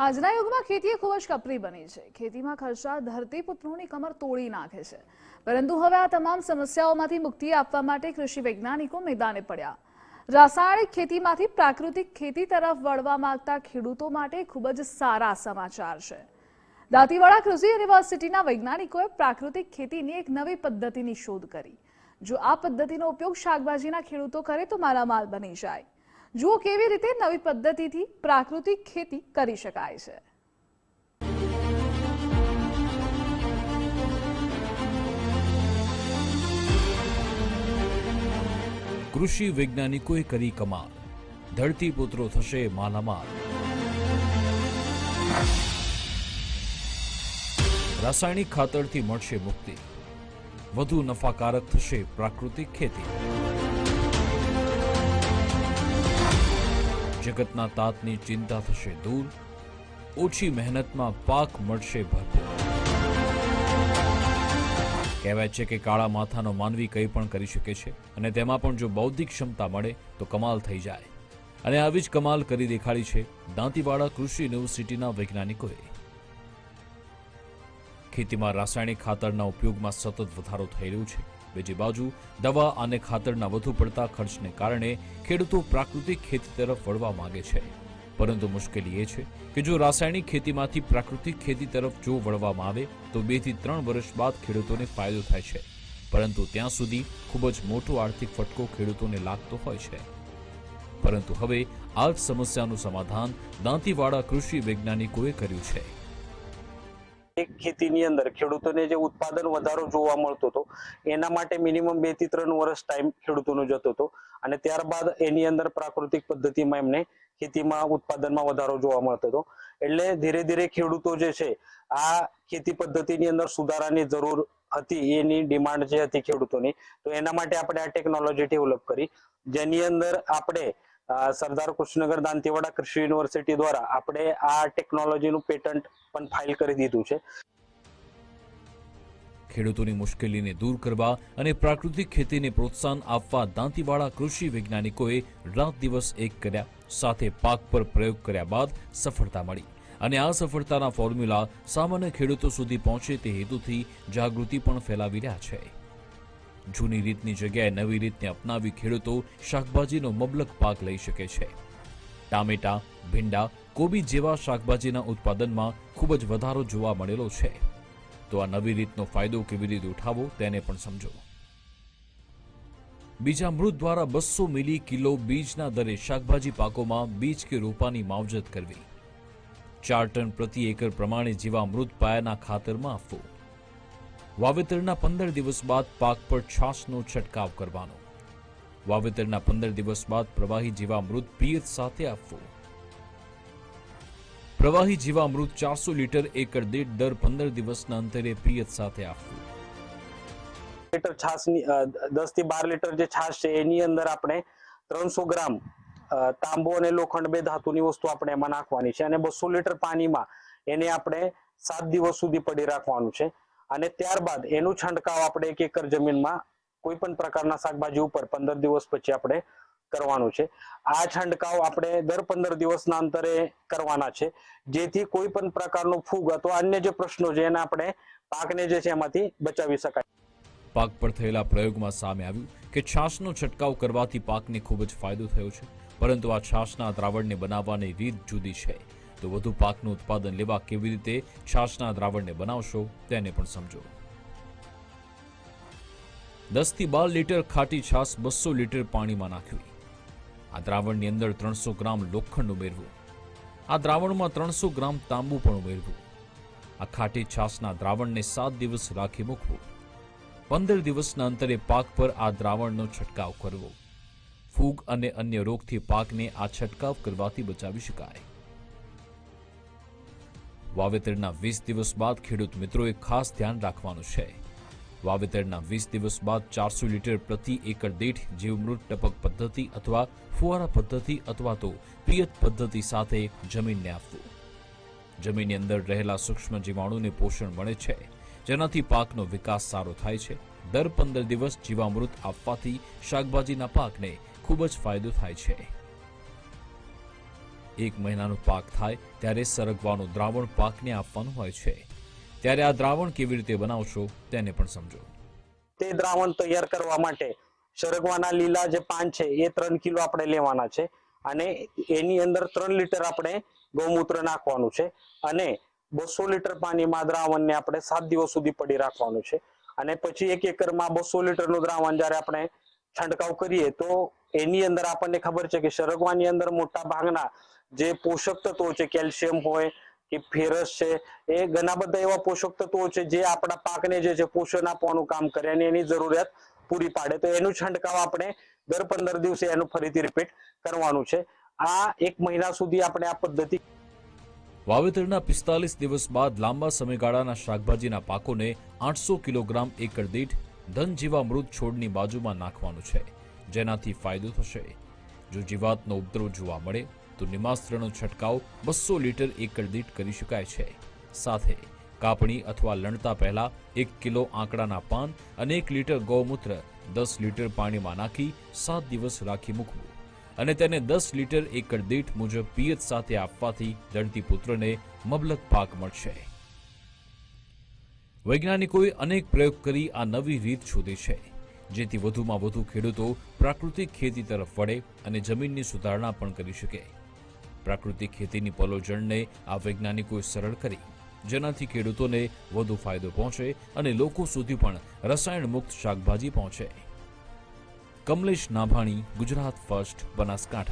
આજના યુગમાં ખેતી ખૂબ જ કપરી બની છે. ખેતીમાં ખર્ચા ધરતીપુત્રોની કમર તોડી નાખે છે. પરંતુ હવે આ તમામ સમસ્યાઓમાંથી મુક્તિ આપવા માટે કૃષિ વૈજ્ઞાનિકો મેદાને પડ્યા. રાસાયણિક ખેતીમાંથી પ્રાકૃતિક ખેતી તરફ વળવા માંગતા ખેડૂતો માટે ખૂબ જ સારા સમાચાર છે. દાંતીવાડા કૃષિ યુનિવર્સિટીના વૈજ્ઞાનિકોએ પ્રાકૃતિક ખેતીની એક નવી પદ્ધતિની શોધ કરી. જો આ પદ્ધતિનો ઉપયોગ શાકભાજીના ખેડૂતો કરે તો માલામાલ બની જાય. જુઓ કેવી રીતે નવી પદ્ધતિથી પ્રાકૃતિક ખેતી કરી શકાય છે. કૃષિ વૈજ્ઞાનિકોએ કરી કમાલ. ધરતીપુત્રો થશે માલામાલ. રાસાયણિક ખાતરથી મળશે મુક્તિ. વધુ નફાકારક થશે પ્રાકૃતિક ખેતી. જગતના તાતની ચિંતા થશે દૂર, ઓછી મહેનતમાં પાક મળશે ભરપૂર. કહેવાય છે કે કાળા માથાનો માનવી કંઈ પણ કરી શકે છે અને તેમાં પણ જો બૌદ્ધિક ક્ષમતા મળે તો કમાલ થઈ જાય. અને આવી જ કમાલ કરી દેખાડી છે દાંતીવાડા કૃષિ યુનિવર્સિટીના વૈજ્ઞાનિકોએ. ખેતીમાં રાસાયણિક ખાતરના ઉપયોગમાં સતત વધારો થઈ રહ્યો છે. બીજી બાજુ દવા અને ખાતરના વધુ પડતા ખર્ચને કારણે ખેડૂતો પ્રાકૃતિક ખેતી તરફ વળવા માંગે છે. પરંતુ મુશ્કેલી એ છે કે જો રાસાયણિક ખેતીમાંથી પ્રાકૃતિક ખેતી તરફ જો વળવામાં આવે, તો બેથી ત્રણ વર્ષ બાદ ખેડૂતોને ફાયદો થાય છે. પરંતુ ત્યાં સુધી ખૂબ જ મોટો આર્થિક ફટકો ખેડૂતોને લાગતો હોય છે. પરંતુ હવે આ જ સમસ્યાનું સમાધાન દાંતીવાડા કૃષિ વૈજ્ઞાનિકોએ કર્યું છે. એક ખેતીની અંદર ખેડૂતોને જે ઉત્પાદન વધારો જોવા મળતો હતો, એના માટે મિનિમમ બેથી ત્રણ વર્ષ ટાઈમ ખેડૂતોનો જતો હતો. અને ત્યારબાદ એની અંદર પ્રાકૃતિક પદ્ધતિમાં એમને ખેતીમાં ઉત્પાદનમાં વધારો જોવા મળતો હતો. એટલે ધીરે ધીરે ખેડૂતો જે છે, આ ખેતી પદ્ધતિની અંદર સુધારાની જરૂર હતી, એની ડિમાન્ડ જે હતી ખેડૂતોની, તો એના માટે આપણે આ ટેકનોલોજી ડેવલપ કરી. જેની અંદર આપણે સરદાર કૃષ્ણનગર દાંતીવાડા કૃષિ યુનિવર્સિટી દ્વારા આપણે આ ટેકનોલોજીનું પેટન્ટ પણ ફાઇલ કરી દીધું છે. ખેડૂતોની મુશ્કેલીને દૂર કરવા અને પ્રાકૃતિક ખેતીને પ્રોત્સાહન આપવા દાંતીવાડા કૃષિ વૈજ્ઞાનિકોએ રાત દિવસ એક કર્યા, સાથે પાક પર પ્રયોગ કર્યા બાદ સફળતા મળી. અને આ સફળતાના ફોર્મ્યુલા સામાન્ય ખેડૂતો સુધી પહોંચે તે હેતુથી જાગૃતિ પણ ફેલાવી રહ્યા છે. જૂની રીતની જગ્યાએ નવી રીતને અપનાવી ખેડૂતો શાકભાજીનો મબલક પાક લઈ શકે છે. ટામેટા, ભીંડા, કોબી જેવા શાકભાજીના ઉત્પાદનમાં ખૂબ જ વધારો જોવા મળેલો છે. તો આ નવી રીતનો ફાયદો કેવી રીતે ઉઠાવવો તેને પણ સમજો. બીજા મૃત દ્વારા બસો મિલી કિલો બીજના દરે શાકભાજી પાકોમાં બીજ કે રોપાની માવજત કરવી. ચાર ટન પ્રતિ એકર પ્રમાણે જીવામૃત પાયાના ખાતરમાં આપવું. વાવેતરના પંદર દિવસ બાદ પાક પર છાશનો છંટકાવ કરવાનો. વાવેતરના પંદર દિવસ બાદ પ્રવાહી જીવામૃત પિયત સાથે આપવું. પ્રવાહી જીવામૃત ચારસો લીટર એકર દીઠ દર પંદર દિવસના અંતરે પિયત સાથે આપવું. લીટર છાશની દસથી બાર લીટર જે છાશ છે, એની અંદર આપણે ત્રણસો ગ્રામ તાંબુ અને લોખંડ બે ધાતુની વસ્તુ આપણે એમાં નાખવાની છે અને બસો લીટર પાણીમાં એને આપણે સાત દિવસ સુધી પડી રાખવાનું છે. અને ત્યારબાદ એનું છંટકાવ આપણે એક એકર જમીનમાં કોઈ પણ પ્રકારના શાકભાજી ઉપર પંદર દિવસ પછી આપણે કરવાનું છે. આ છંટકાવ આપણે દર પંદર દિવસના અંતરે કરવાના છે. જેથી કોઈ પણ પ્રકારનો ફૂગ અથવા અન્ય જે પ્રશ્નો છે એને આપણે પાકને જે છે એમાંથી બચાવી શકાય. પાક પર થયેલા પ્રયોગમાં સામે આવ્યું કે છાશનો છંટકાવ કરવાથી પાકને ખૂબ જ ફાયદો થયો છે. પરંતુ આ છાશના દ્રાવણને બનાવવાની રીત જુદી છે. તો વધુ પાકનું ઉત્પાદન લેવા કેવી રીતે છાશના દ્રાવણને બનાવશો તેને પણ સમજો. દસથી બાર લીટર ખાટી છાશ બસો લીટર પાણીમાં નાખવી. આ દ્રાવણની અંદર ત્રણસો ગ્રામ લોખંડ ઉમેરવું. આ દ્રાવણમાં ત્રણસો ગ્રામ તાંબુ પણ ઉમેરવું. આ ખાટી છાશના દ્રાવણને સાત દિવસ રાખી મૂકવું. પંદર દિવસના અંતરે પાક પર આ દ્રાવણનો છંટકાવ કરવો. ફૂગ અને અન્ય રોગથી પાકને આ છંટકાવ કરવાથી બચાવી શકાય. વાવેતરના વીસ દિવસ બાદ ખેડૂત મિત્રોએ ખાસ ધ્યાન રાખવાનું છે. વાવેતરના વીસ દિવસ બાદ ચારસો લીટર પ્રતિ એકર દીઠ જીવમૃત ટપક પદ્ધતિ અથવા ફુવારા પદ્ધતિ અથવા તો પિયત પદ્ધતિ સાથે જમીનને આપવું. જમીનની અંદર રહેલા સૂક્ષ્મ જીવાણુને પોષણ મળે છે, જેનાથી પાકનો વિકાસ સારો થાય છે. દર પંદર દિવસ જીવામૃત આપવાથી શાકભાજીના પાકને ખૂબ જ ફાયદો થાય છે. એક મહિનાનો પાક થાય ત્યારે સરગવાનું દ્રાવણ પાકને આપવાનું હોય છે. ત્યારે આ દ્રાવણ કેવી રીતે બનાવશો તેને પણ સમજો. તે દ્રાવણ તૈયાર કરવા માટે સરગવાના લીલા જે પાન છે એ ત્રણ કિલો આપણે લેવાના છે અને એની અંદર ત્રણ લીટર આપણે ગૌમૂત્ર નાખવાનું છે અને બસો લીટર પાણીમાં દ્રાવણને આપણે સાત દિવસ સુધી પડી રાખવાનું છે. અને પછી એક એકરમાં બસો લીટરનું દ્રાવણ જ્યારે આપણે છંટકાવ કરીએ તો એની અંદર આપણને ખબર છે કે સરગવાની અંદર મોટા ભાગના જે પોષક તત્વો છે, કેલ્શિયમ હોય કે ફેરસ છે, એ ઘણા બધા એવા પોષક તત્વો છે જે આપણા પાકને જે છે પોષણ આપવાનું કામ કરે અને એની જરૂરિયાત પૂરી પાડે. તો એનું છંટકાવ આપણે દર પંદર દિવસે એનું ફરીથી રિપીટ કરવાનું છે. આ એક મહિના સુધી આપણે આ પદ્ધતિ વાવેતરના પિસ્તાલીસ દિવસ બાદ લાંબા સમયગાળાના શાકભાજીના પાકોને આઠસો કિલોગ્રામ એકર દીઠ ધન જેવા મૃત છોડની બાજુમાં નાખવાનું છે. જેનાથી ફાયદો થશે. જો જીવાતનો ઉપદ્રવ જોવા મળે, તો નિમાસ્ત્રનો છંટકાવ બસો લીટર એકર દીઠ કરી શકાય છે. સાથે, કાપણી અથવા લણતા પહેલા એક કિલો આંકડાના પાન અને એક લીટર ગૌમૂત્ર દસ લીટર પાણીમાં નાખી સાત દિવસ રાખી મૂકવું અને તેને દસ લીટર એકર દીઠ મુજબ પિયત સાથે આપવાથી ધરતીપુત્રને મબલક પાક મળશે. વૈજ્ઞાનિકોએ અનેક પ્રયોગ કરી આ નવી રીત શોધી છે. જેથી વધુમાં વધુ ખેડૂતો પ્રાકૃતિક ખેતી તરફ વળે અને જમીનની સુધારણા પણ કરી શકે. પ્રાકૃતિક ખેતીની પલોજણને આ વૈજ્ઞાનિકોએ સરળ કરી, જેનાથી ખેડૂતોને વધુ ફાયદો પહોંચે અને લોકો સુધી પણ રસાયણ મુક્ત શાકભાજી પહોંચે. કમલેશ નાભાણી, ગુજરાત ફર્સ્ટ, બનાસકાંઠા.